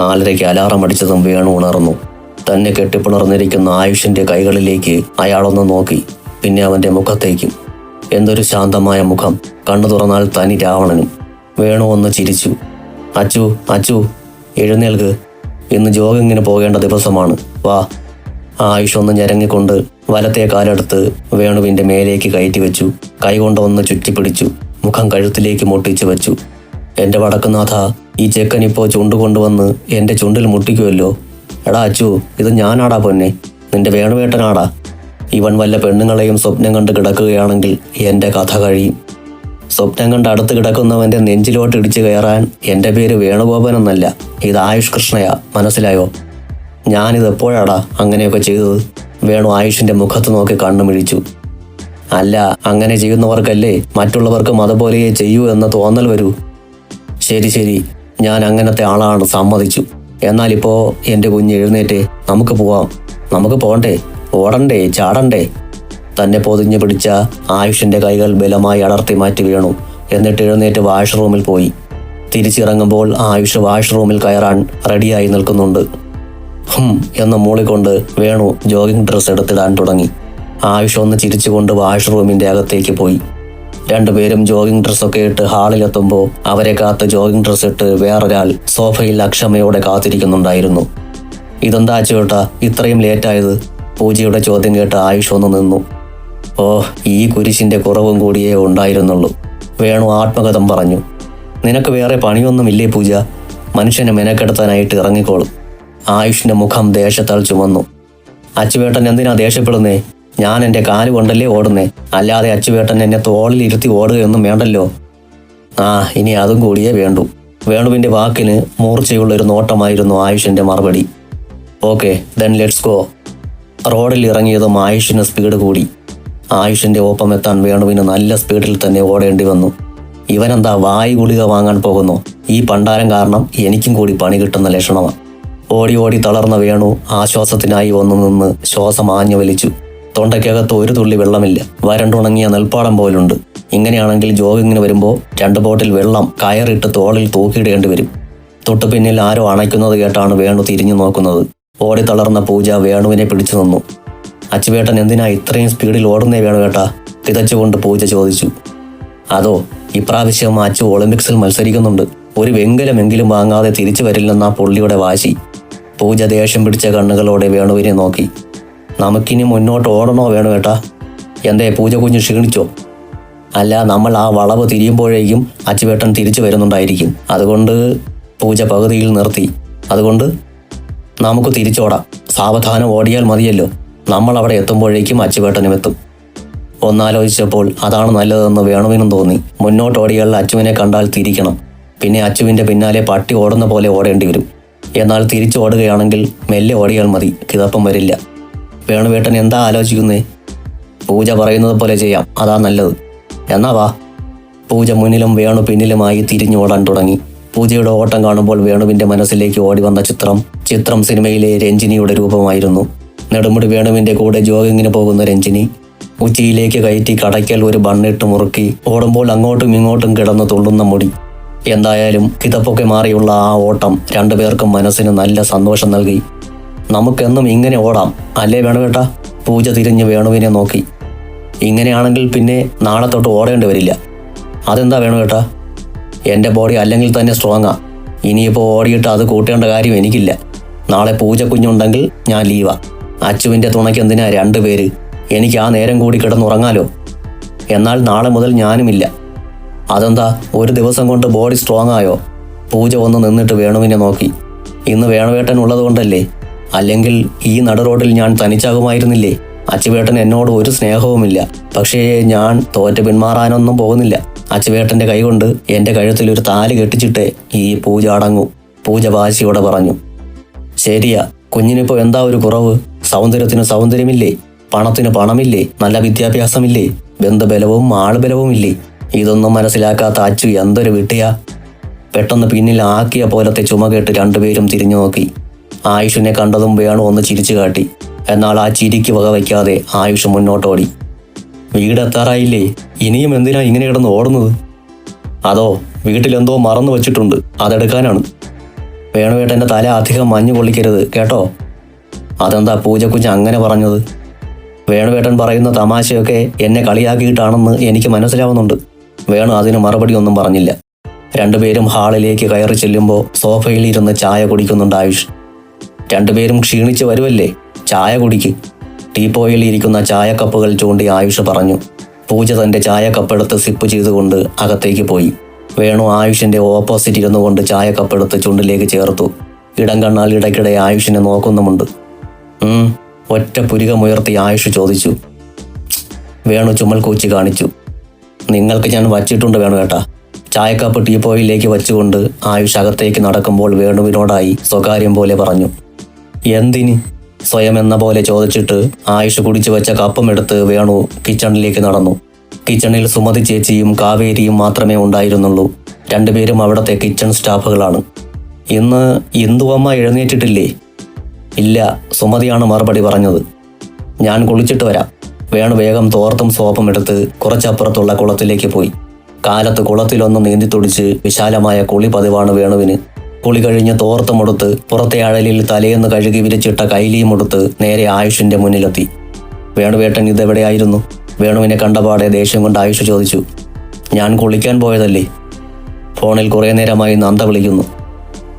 നാലരയ്ക്ക് alarm അടിച്ചതും Venu ഉണർന്നു. തന്നെ കെട്ടിപ്പുണർന്നിരിക്കുന്ന ആയുഷിന്റെ കൈകളിലേക്ക് അയാളൊന്ന് നോക്കി പിന്നെ അവന്റെ മുഖത്തേക്കും. എന്തൊരു ശാന്തമായ മുഖം കണ്ണു തുറന്നാൽ തനി രാവണനും. വേണു ഒന്ന് ചിരിച്ചു. അച്ചു അച്ചു എഴുന്നേൽക്ക്. ഇന്ന് ജോഗിങ്ങിന് പോകേണ്ട ദിവസമാണ്. വാ. ആയുഷ് ഒന്ന് ഞരങ്ങിക്കൊണ്ട് വലത്തെ കാലെടുത്ത് വേണുവിന്റെ മേലേക്ക് കയറ്റി വെച്ചു. കൈകൊണ്ട് ഒന്ന് ചുറ്റിപ്പിടിച്ചു. മുഖം കഴുത്തിലേക്ക് മുട്ടിച്ചു വെച്ചു. എന്റെ വടക്കുനാഥ ഈ ചെക്കൻ ഇപ്പോൾ ചുണ്ട് കൊണ്ടുവന്ന് എന്റെ ചുണ്ടിൽ മുട്ടിക്കുമല്ലോ എടാ അച്ചു ഇത് ഞാനാടാ പൊന്നെ. നിന്റെ വേണുവേട്ടനാടാ. ഇവൻ വല്ല പെണ്ണുങ്ങളെയും സ്വപ്നം കണ്ട് കിടക്കുകയാണെങ്കിൽ എന്റെ കഥ കഴിയും. സ്വപ്നം കണ്ട് അടുത്ത് കിടക്കുന്നവന്റെ നെഞ്ചിലോട്ട് ഇടിച്ചു കയറാൻ എന്റെ പേര് വേണുഗോപൻ എന്നല്ല ഇത് ആയുഷ് കൃഷ്ണയാ. മനസ്സിലായോ? ഞാനിത് എപ്പോഴാടാ അങ്ങനെയൊക്കെ ചെയ്തത്? വേണു ആയുഷിന്റെ മുഖത്ത് നോക്കി കണ്ണു മിഴിച്ചു അല്ല അങ്ങനെ ചെയ്യുന്നവർക്കല്ലേ മറ്റുള്ളവർക്കും അതുപോലെയേ ചെയ്യൂ എന്ന തോന്നൽ വരൂ. ശരി ശരി. ഞാൻ അങ്ങനത്തെ ആളാണ് സമ്മതിച്ചു. എന്നാൽ ഇപ്പോ എന്റെ കുഞ്ഞ് എഴുന്നേറ്റ് നമുക്ക് പോവാം. നമുക്ക് പോകണ്ടേ. ഓടണ്ടേ. ചാടണ്ടേ. തന്നെ പൊതിഞ്ഞു പിടിച്ച ആയുഷിന്റെ കൈകൾ ബലമായി അടർത്തി മാറ്റി വീണു. എന്നിട്ട് എഴുന്നേറ്റ് വാഷ്റൂമിൽ പോയി. തിരിച്ചിറങ്ങുമ്പോൾ ആയുഷ് വാഷ്റൂമിൽ കയറാൻ റെഡിയായി നിൽക്കുന്നുണ്ട്. ഹും എന്ന മൂളിക്കൊണ്ട് വേണു ജോഗിംഗ് ഡ്രസ്സ് എടുത്തിടാൻ തുടങ്ങി. ആയുഷ് ഒന്ന് ചിരിച്ചുകൊണ്ട് വാഷ്റൂമിന്റെ അകത്തേക്ക് പോയി. രണ്ടുപേരും ജോഗിംഗ് ഡ്രസ്സൊക്കെ ഇട്ട് ഹാളിലെത്തുമ്പോൾ അവരെ കാത്ത് ജോഗിംഗ് ഡ്രസ്സ് ഇട്ട് വേറൊരാൾ സോഫയിൽ അക്ഷമയോടെ കാത്തിരിക്കുന്നുണ്ടായിരുന്നു. ഇതെന്താ ചേട്ടാ? ഇത്രയും ലേറ്റായത് പൂജയുടെ ചോദ്യം കേട്ട് ആയുഷ് ഒന്ന് നിന്നു. ഓ ഈ കുരിശിന്റെ കുറവും കൂടിയേ ഉണ്ടായിരുന്നുള്ളൂ. വേണു ആത്മകഥം പറഞ്ഞു. നിനക്ക് വേറെ പണിയൊന്നുമില്ലേ പൂജ? മനുഷ്യനെ മെനക്കെടുത്താനായിട്ട് ഇറങ്ങിക്കോളും. ആയുഷിന്റെ മുഖം ദേഷ്യത്താൽ ചുമന്നു. അച്ചുവേട്ടൻ എന്തിനാ ദേഷ്യപ്പെടുന്നേ? ഞാൻ എന്റെ കാൽ കൊണ്ടല്ലേ ഓടുന്നേ? അല്ലാതെ അച്ചുവേട്ടൻ എന്നെ തോളിൽ ഇരുത്തി ഓടുകയൊന്നും വേണ്ടല്ലോ. ആ ഇനി അതും കൂടിയേ വേണ്ടു. വേണുവിന്റെ വാക്കിന് മൂർച്ചയുള്ള ഒരു നോട്ടമായിരുന്നു ആയുഷിന്റെ മറുപടി. ഓക്കെ ദെൻ ലെറ്റ്സ് ഗോ റോഡിൽ ഇറങ്ങിയതും ആയുഷിന് സ്പീഡ് കൂടി. ആയുഷിന്റെ ഒപ്പം എത്താൻ വേണുവിന് നല്ല സ്പീഡിൽ തന്നെ ഓടേണ്ടി വന്നു. ഇവനെന്താ വായു ഗുളിക വാങ്ങാൻ പോകുന്നു? ഈ പണ്ടാരം കാരണം എനിക്കും കൂടി പണി കിട്ടുന്ന ലക്ഷണമാണ് ഓടി ഓടി തളർന്ന വേണു ആശ്വാസത്തിനായി ഒന്നു നിന്ന് ശ്വാസം ആഞ്ഞു വലിച്ചു. തൊണ്ടയ്ക്കകത്ത് ഒരു തുള്ളി വെള്ളമില്ല. വരണ്ടുണങ്ങിയ നെൽപ്പാടം പോലുണ്ട്. ഇങ്ങനെയാണെങ്കിൽ ജോഗിങ്ങിന് വരുമ്പോൾ രണ്ട് ബോട്ടിൽ വെള്ളം കയറിട്ട് തോളിൽ തൂക്കിയിടേണ്ടി വരും. തൊട്ടു പിന്നിൽ ആരോ അണയ്ക്കുന്നത് കേട്ടാണ് വേണു തിരിഞ്ഞു നോക്കുന്നത്. ഓടി തളർന്ന പൂജ വേണുവിനെ പിടിച്ചു നിന്നു. അച്ചുവേട്ടൻ എന്തിനാ ഇത്രയും സ്പീഡിൽ ഓടുന്നേ വേണു കേട്ടാ? തികച്ചുകൊണ്ട് പൂജ ചോദിച്ചു. അതോ ഇപ്രാവശ്യം അച്ചു ഒളിമ്പിക്സിൽ മത്സരിക്കുന്നുണ്ട്. ഒരു വെങ്കലമെങ്കിലും വാങ്ങാതെ തിരിച്ചു വരില്ലെന്ന പുള്ളിയുടെ വാശി. പൂജ ദേഷ്യം പിടിച്ച കണ്ണുകളോടെ വേണുവിനെ നോക്കി. നമുക്കിനി മുന്നോട്ട് ഓടണോ വേണോ ഏട്ടാ? എന്തേ പൂജ കുഞ്ഞ് ക്ഷീണിച്ചോ? അല്ല നമ്മൾ ആ വളവ് തിരിയുമ്പോഴേക്കും അച്ചുവേട്ടൻ തിരിച്ചു വരുന്നുണ്ടായിരിക്കും. അതുകൊണ്ട് പൂജ പകുതിയിൽ നിർത്തി. അതുകൊണ്ട് നമുക്ക് തിരിച്ചോടാം. സാവധാനം ഓടിയാൽ മതിയല്ലോ. നമ്മൾ അവിടെ എത്തുമ്പോഴേക്കും അച്ചുവേട്ടനും എത്തും. ഒന്നാലോചിച്ചപ്പോൾ അതാണ് നല്ലതെന്ന് വേണുവിനും തോന്നി. മുന്നോട്ട് ഓടിയാൽ അച്ചുവിനെ കണ്ടാൽ തിരിക്കണം. പിന്നെ അച്ചുവിന്റെ പിന്നാലെ പട്ടി ഓടുന്ന പോലെ ഓടേണ്ടി വരും. എന്നാൽ തിരിച്ചു ഓടുകയാണെങ്കിൽ മെല്ലെ ഓടിയാൽ മതി. കിതപ്പം വരില്ല. വേണുവേട്ടൻ എന്താ ആലോചിക്കുന്നേ? പൂജ പറയുന്നത് പോലെ ചെയ്യാം. അതാ നല്ലത്. എന്നാ വാ. പൂജ മുന്നിലും വേണു പിന്നിലുമായി തിരിഞ്ഞോടാൻ തുടങ്ങി. പൂജയുടെ ഓട്ടം കാണുമ്പോൾ വേണുവിന്റെ മനസ്സിലേക്ക് ഓടി വന്ന ചിത്രം ചിത്രം സിനിമയിലെ രഞ്ജിനിയുടെ രൂപമായിരുന്നു. നെടുമുടി വേണുവിന്റെ കൂടെ ജോഗിങ്ങിന് പോകുന്ന രഞ്ജിനി ഉച്ചിയിലേക്ക് കയറ്റി കടയ്ക്കൽ ഒരു ബണ്ണിട്ട് മുറുക്കി ഓടുമ്പോൾ അങ്ങോട്ടും ഇങ്ങോട്ടും കിടന്ന് തുള്ളുന്ന മുടി. എന്തായാലും കിതപ്പൊക്കെ മാറിയുള്ള ആ ഓട്ടം രണ്ടുപേർക്കും മനസ്സിന് നല്ല സന്തോഷം നൽകി. നമുക്കെന്നും ഇങ്ങനെ ഓടാം. അല്ലേ വേണുവേട്ടാ? പൂജ തിരിഞ്ഞ് വേണുവിനെ നോക്കി. ഇങ്ങനെയാണെങ്കിൽ പിന്നെ നാളെ തൊട്ട് ഓടേണ്ടി വരില്ല. അതെന്താ വേണുവേട്ടാ? എന്റെ ബോഡി അല്ലെങ്കിൽ തന്നെ സ്ട്രോങ്ങാ. ഇനിയിപ്പോൾ ഓടിയിട്ട് അത് കൂട്ടേണ്ട കാര്യം എനിക്കില്ല. നാളെ പൂജ കുഞ്ഞുണ്ടെങ്കിൽ ഞാൻ ലീവാ. അച്ചുവിന്റെ തുണയ്ക്ക് എന്തിനാ രണ്ടുപേര് എനിക്ക് ആ നേരം കൂടി കിടന്നുറങ്ങാലോ? എന്നാൽ നാളെ മുതൽ ഞാനുമില്ല. അതെന്താ? ഒരു ദിവസം കൊണ്ട് ബോഡി സ്ട്രോങ് ആയോ പൂജ ഒന്ന് നിന്നിട്ട് വേണുവിനെ നോക്കി. ഇന്ന് വേണുവേട്ടൻ ഉള്ളത് കൊണ്ടല്ലേ അല്ലെങ്കിൽ ഈ നട റോഡിൽ ഞാൻ തനിച്ചാകുമായിരുന്നില്ലേ? അച്ചുവേട്ടൻ എന്നോട് ഒരു സ്നേഹവുമില്ല. പക്ഷേ ഞാൻ തോറ്റ പിന്മാറാനൊന്നും പോകുന്നില്ല. അച്ചുവേട്ടന്റെ കൈകൊണ്ട് എന്റെ കഴുത്തിൽ ഒരു താൽ കെട്ടിച്ചിട്ട് ഈ പൂജ അടങ്ങൂ. പൂജ വാശിയോടെ പറഞ്ഞു. ശരിയാ കുഞ്ഞിനിപ്പോ എന്താ ഒരു കുറവ്? സൗന്ദര്യത്തിന് സൗന്ദര്യമില്ലേ? പണത്തിന് പണമില്ലേ? നല്ല വിദ്യാഭ്യാസമില്ലേ? ബന്ധബലവും ആളുബലവും ഇല്ലേ ഇതൊന്നും മനസ്സിലാക്കാത്ത അച്ചു എന്തൊരു വിട്ടിയാ. പെട്ടെന്ന് പിന്നിൽ ആക്കിയ പോലത്തെ ചുമ കേട്ട് രണ്ടുപേരും തിരിഞ്ഞു നോക്കി ആയുഷിനെ കണ്ടതും വേണു ഒന്ന് ചിരിച്ചു കാട്ടി. എന്നാൽ ആ ചിരിക്ക് വക വയ്ക്കാതെ ആയുഷ് മുന്നോട്ടോടി. വീടെത്താറായില്ലേ? ഇനിയും എന്തിനാ ഇങ്ങനെ കിടന്ന് ഓടുന്നത്? അതോ വീട്ടിലെന്തോ മറന്നു വച്ചിട്ടുണ്ട്. അതെടുക്കാനാണ്. വേണുവേട്ടന്റെ തല അധികം മഞ്ഞു കൊള്ളിക്കരുത് കേട്ടോ? അതെന്താ പൂജക്കുഞ്ഞ് അങ്ങനെ പറഞ്ഞത്? വേണുവേട്ടൻ പറയുന്ന തമാശയൊക്കെ എന്നെ കളിയാക്കിയിട്ടാണെന്ന് എനിക്ക് മനസ്സിലാവുന്നുണ്ട്. വേണു അതിന് മറുപടി ഒന്നും പറഞ്ഞില്ല. രണ്ടുപേരും ഹാളിലേക്ക് കയറി ചെല്ലുമ്പോൾ സോഫയിൽ ഇരുന്ന് ചായ കുടിക്കുന്നുണ്ട് ആയുഷ്. രണ്ടുപേരും ക്ഷീണിച്ച് വരുമല്ലേ ചായ കുടിക്ക്. ടീപ്പോയിൽ ഇരിക്കുന്ന ചായക്കപ്പുകൾ ചൂണ്ടി ആയുഷ് പറഞ്ഞു. പൂജ തന്റെ ചായക്കപ്പെടുത്ത് സിപ്പ് ചെയ്തുകൊണ്ട് അകത്തേക്ക് പോയി. വേണു ആയുഷിന്റെ ഓപ്പോസിറ്റ് ഇരുന്നുകൊണ്ട് ചായക്കപ്പെടുത്ത് ചുണ്ടിലേക്ക് ചേർത്തു. ഇടം കണ്ണാൽ ഇടയ്ക്കിടെ ആയുഷിനെ നോക്കുന്നുമുണ്ട്. ഒറ്റ പുരികമുയർത്തി ആയുഷ് ചോദിച്ചു. വേണു ചുമൽ കൂച്ചി കാണിച്ചു. നിങ്ങൾക്ക് ഞാൻ വച്ചിട്ടുണ്ട് വേണു ഏട്ടാ. ചായക്കപ്പ് ടീപ്പോയിലേക്ക് വച്ചുകൊണ്ട് ആയുഷ് അകത്തേക്ക് നടക്കുമ്പോൾ വേണുവിനോടായി സ്വകാര്യം പോലെ പറഞ്ഞു. എന്തിന്? സ്വയം എന്ന പോലെ ചോദിച്ചിട്ട് ആയുഷ് കുടിച്ചു വെച്ച കപ്പം എടുത്ത് വേണു കിച്ചണിലേക്ക് നടന്നു. കിച്ചണിൽ സുമതി ചേച്ചിയും കാവേരിയും മാത്രമേ ഉണ്ടായിരുന്നുള്ളൂ. രണ്ടുപേരും അവിടുത്തെ കിച്ചൺ സ്റ്റാഫുകളാണ്. ഇന്ന് ഇന്ദുവമ്മ എഴുന്നേറ്റിട്ടില്ലേ? ഇല്ല സുമതിയാണ് മറുപടി പറഞ്ഞത്. ഞാൻ കുളിച്ചിട്ട് വരാം. വേണു വേഗം തോർത്തും സോപ്പും എടുത്ത് കുറച്ചപ്പുറത്തുള്ള കുളത്തിലേക്ക് പോയി. കാലത്ത് കുളത്തിലൊന്ന് നീന്തി തുടിച്ച് വിശാലമായ കുളി പതിവാണ് വേണുവിന്. കുളി കഴിഞ്ഞ് തോർത്തുമുടുത്ത് പുറത്തെ അഴലിൽ തലേന്ന് കഴുകി വിരിച്ചിട്ട കൈലിയുമെടുത്ത് നേരെ ആയുഷിന്റെ മുന്നിലെത്തി. വേണുവേട്ടൻ ഇതെവിടെയായിരുന്നു? വേണുവിനെ കണ്ടപാടെ ദേഷ്യം കൊണ്ട് ആയുഷ് ചോദിച്ചു. ഞാൻ കുളിക്കാൻ പോയതല്ലേ? ഫോണിൽ കുറേ നേരമായി നന്ദ വിളിക്കുന്നു.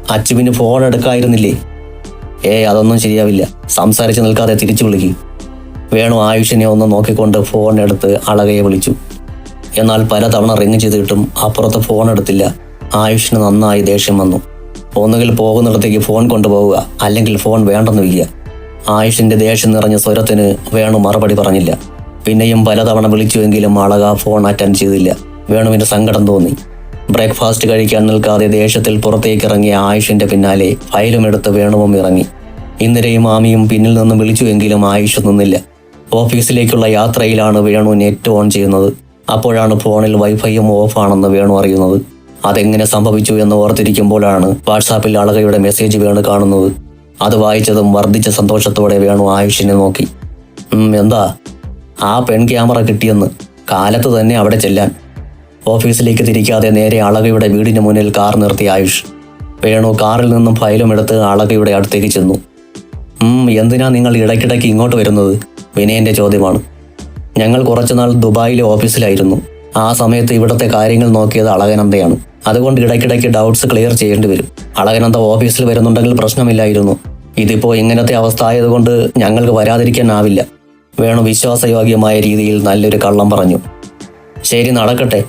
അച്ചുവിന് ഫോൺ എടുക്കായിരുന്നില്ലേ? ഏ അതൊന്നും ശരിയാവില്ല. സംസാരിച്ച് നിൽക്കാതെ തിരിച്ചു വിളിക്കി. വേണു ആയുഷിനെ ഒന്ന് നോക്കിക്കൊണ്ട് ഫോൺ എടുത്ത് അളകയെ വിളിച്ചു. എന്നാൽ പലതവണ റിങ് ചെയ്തിട്ടും അപ്പുറത്ത് ഫോൺ എടുത്തില്ല. ആയുഷിന് നന്നായി ദേഷ്യം വന്നു. ഒന്നുകിൽ പോകുന്നിടത്തേക്ക് ഫോൺ കൊണ്ടുപോവുക അല്ലെങ്കിൽ ഫോൺ വേണ്ടെന്ന് വയ്ക്കുക ആയുഷിന്റെ ദേഷ്യം നിറഞ്ഞ സ്വരത്തിന് വേണു മറുപടി പറഞ്ഞില്ല. പിന്നെയും പലതവണ വിളിച്ചുവെങ്കിലും അളക ഫോൺ അറ്റൻഡ് ചെയ്തില്ല. വേണുവിന്റെ സങ്കടം തോന്നി. ബ്രേക്ക്ഫാസ്റ്റ് കഴിക്കാൻ നിൽക്കാതെ ദേഷ്യത്തിൽ പുറത്തേക്ക് ഇറങ്ങിയ ആയുഷിന്റെ പിന്നാലെ ഫയലും എടുത്ത് വേണുവും ഇറങ്ങി. ഇന്ദിരയും ആമിയും പിന്നിൽ നിന്നും വിളിച്ചുവെങ്കിലും ആയുഷ് നിന്നില്ല. ഓഫീസിലേക്കുള്ള യാത്രയിലാണ് വേണു നെറ്റ് ഓൺ ചെയ്യുന്നത്. അപ്പോഴാണ് ഫോണിൽ വൈഫൈയും ഓഫാണെന്ന് വേണു അറിയുന്നത്. അതെങ്ങനെ സംഭവിച്ചു എന്ന് ഓർത്തിരിക്കുമ്പോഴാണ് വാട്സാപ്പിൽ അളകയുടെ മെസ്സേജ് വേണു കാണുന്നത്. അത് വായിച്ചതും വർദ്ധിച്ച സന്തോഷത്തോടെ വേണു ആയുഷിനെ നോക്കി. എന്താ? ആ പെൺ ക്യാമറ കിട്ടിയെന്ന്. കാലത്ത് തന്നെ അവിടെ ചെല്ലാൻ. ഓഫീസിലേക്ക് തിരിക്കാതെ നേരെ അളകയുടെ വീടിന് മുന്നിൽ കാർ നിർത്തി ആയുഷ്. വേണു കാറിൽ നിന്നും ഫയലും എടുത്ത് അളകയുടെ അടുത്തേക്ക് ചെന്നു. എന്തിനാ നിങ്ങൾ ഇടയ്ക്കിടയ്ക്ക് ഇങ്ങോട്ട് വരുന്നത്? വിനയന്റെ ചോദ്യമാണ്. ഞങ്ങൾ കുറച്ചുനാൾ ദുബായിലെ ഓഫീസിലായിരുന്നു. ആ സമയത്ത് ഇവിടുത്തെ കാര്യങ്ങൾ നോക്കിയത് അളകനന്ദയാണ്. അതുകൊണ്ട് ഇടയ്ക്കിടയ്ക്ക് ഡൗട്ട്സ് ക്ലിയർ ചെയ്യേണ്ടി വരും. അളകനന്ദ ഓഫീസിൽ വരുന്നുണ്ടെങ്കിൽ പ്രശ്നമില്ലായിരുന്നു. ഇതിപ്പോ ഇങ്ങനത്തെ അവസ്ഥ ആയതുകൊണ്ട് ഞങ്ങൾക്ക് വരാതിരിക്കാനാവില്ല വേണു വിശ്വാസയോഗ്യമായ രീതിയിൽ നല്ലൊരു കള്ളം പറഞ്ഞു. ശരി നടക്കട്ടെ.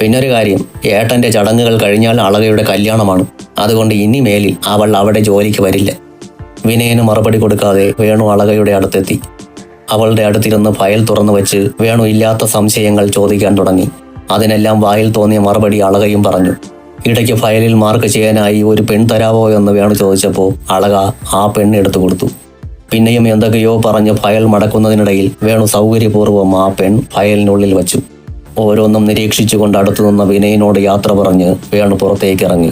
പിന്നൊരു കാര്യം ഏട്ടന്റെ ചടങ്ങുകൾ കഴിഞ്ഞാൽ അളകയുടെ കല്യാണമാണ്. അതുകൊണ്ട് ഇനി മേലിൽ അവൾ അവിടെ ജോലിക്ക് വരില്ല. വിനയന് മറുപടി കൊടുക്കാതെ വേണു അളകയുടെ അടുത്തെത്തി. അവളുടെ അടുത്തിരുന്ന് ഫയൽ തുറന്നു വെച്ച് വേണു ഇല്ലാത്ത സംശയങ്ങൾ ചോദിക്കാൻ തുടങ്ങി. അതിനെല്ലാം വായിൽ തോന്നിയ മറുപടി അളകയും പറഞ്ഞു. ഇടയ്ക്ക് ഫയലിൽ മാർക്ക് ചെയ്യാനായി ഒരു പെൺ തരാവോ എന്ന് വേണു ചോദിച്ചപ്പോൾ അളക ആ പെണ്ണ് എടുത്തു കൊടുത്തു. പിന്നെയും എന്തൊക്കെയോ പറഞ്ഞ് ഫയൽ മടക്കുന്നതിനിടയിൽ വേണു സൗകര്യപൂർവം ആ പെൺ ഫയലിനുള്ളിൽ വച്ചു. ഓരോന്നും നിരീക്ഷിച്ചുകൊണ്ട് അടുത്തു നിന്ന വിനയനോട് യാത്ര പറഞ്ഞ് വേണു പുറത്തേക്ക് ഇറങ്ങി